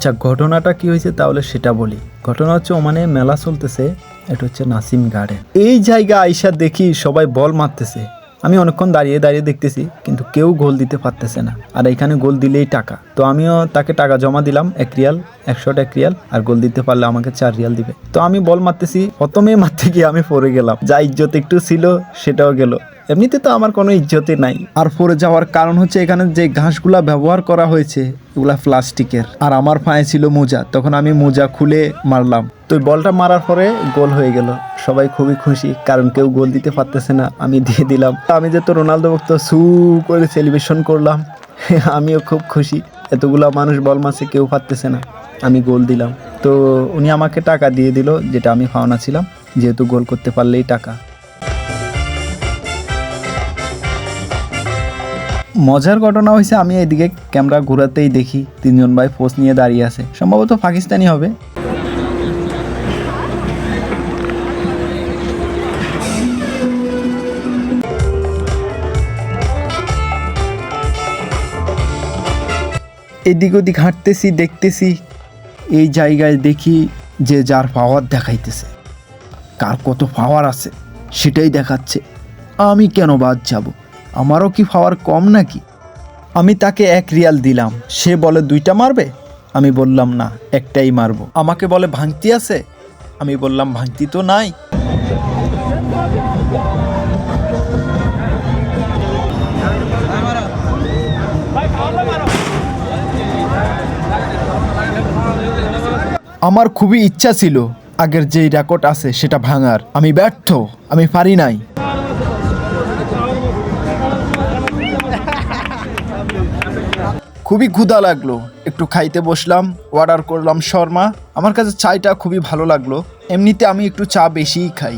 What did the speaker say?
আচ্ছা ঘটনাটা কি হয়েছে তাহলে সেটা বলি। ঘটনা হচ্ছে ওমানে মেলা চলতেছে, এটা হচ্ছে নাসিম গার্ডেন এই জায়গা আইসা দেখি সবাই বল মারতেছে। আমি অনেকক্ষণ দাঁড়িয়ে দাঁড়িয়ে দেখতেছি, কিন্তু কেউ গোল দিতে পারতেছে না। আর এখানে গোল দিলেই টাকা। তো আমিও তাকে টাকা জমা দিলাম, এক রিয়াল একশো এক রিয়াল, আর গোল দিতে পারলে আমাকে চার রিয়াল দিবে। তো আমি বল মারতেছি, প্রথমে মারতে গিয়ে আমি পড়ে গেলাম। যা ইজ্জত একটু ছিল, সেটাও গেল। এমনিতে তো আমার কোনো ইজ্জতই নাই। আর পরে যাওয়ার কারণ হচ্ছে এখানে যে ঘাসগুলা ব্যবহার করা হয়েছে, এগুলা প্লাস্টিকের। আর আমার পায়ে ছিল মোজা, তখন আমি মোজা খুলে মারলাম। তো বলটা মারার পরে গোল হয়ে গেল। সবাই খুবই খুশি, কারণ কেউ গোল দিতে পারতেছে না, আমি দিয়ে দিলাম। আমি যে তো রোনালদো ভক্ত, সু করে সেলিব্রেশন করলাম, আমিও খুব খুশি। এতগুলা মানুষ বল মারছে, কেউ পারতেছে না, আমি গোল দিলাম। তো উনি আমাকে টাকা দিয়ে দিল, যেটা আমি পাওনা ছিলাম, যেহেতু গোল করতে পারলেই টাকা। মজার ঘটনা হয়েছে আমি এদিকে ক্যামেরা ঘোরাতেই দেখি, তিনজন ভাই পোস্ট নিয়ে দাঁড়িয়ে আছে। সম্ভবত পাকিস্তানি হবে। এদিক ওদিক হাঁটতেছি, দেখতেছি, এই জায়গায় দেখি যে যার পাওয়ার দেখাইতেছে। কার কত পাওয়ার আছে, সেটাই দেখাচ্ছে। আমি কেন বাদ যাব? আমারও কি পাওয়ার কম নাকি? আমি তাকে এক রিয়াল দিলাম। সে বলে, দুইটা মারবে? আমি বললাম, না, একটাই মারবো। আমাকে বলে, ভাঙতি আছে? আমি বললাম, ভাঙতি তো নাই। আমার খুবই ইচ্ছা ছিল আগের যেই রেকর্ড আছে সেটা ভাঙার। আমি ব্যর্থ, আমি পারি নাই। খুবই ক্ষুধা লাগল, একটু খাইতে বসলাম অর্ডার করলাম শর্মা। আমার কাছে চাইটা খুবই ভালো লাগল, এমনিতে আমি একটু চা বেশিই খাই।